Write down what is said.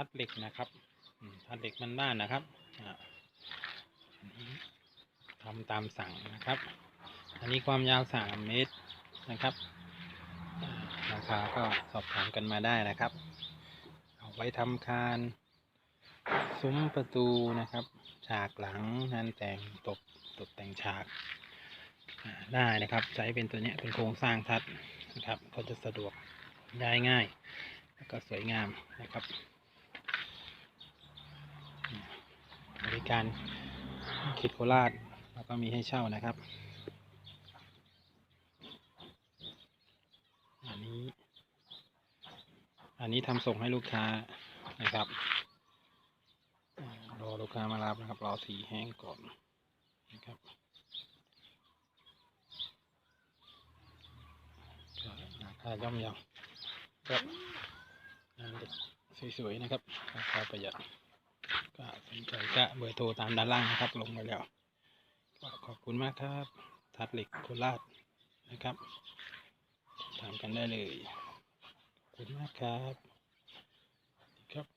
ทัดเหล็กนะครับทัดเหล็กมันบ้านนะครับทำตามสั่งนะครับ อันนี้ความยาวสามเมตรนะครับราคาก็สอบถามกันมาได้นะครับ เอาไว้ทำคานซุ้มประตูนะครับ ฉากหลังงานแต่งตกตกแต่งฉากได้นะครับ ใช้เป็นตัวเนี้ยเป็นโครงสร้างทัดนะครับ ก็จะสะดวกย้ายง่าย แล้วก็สวยงามนะครับอืมบ ริการคิดโคราชแล้วก็มีให้เช่านะครับ อันนี้ อันนี้ทำส่งให้ลูกค้านะครับ รอลูกค้ามารับนะครับ รอสีแห้งก่อนนะครับราคาย่อมเยาครับสวยๆนะครับราคาประหยัด ก็สนใจก็เบอร์โทรตามด้านล่างนะครับ ลงมาแล้วก็ขอบคุณมากครับทัดเหล็กโคราชนะครับถามกันได้เลยขอบคุณมากครับ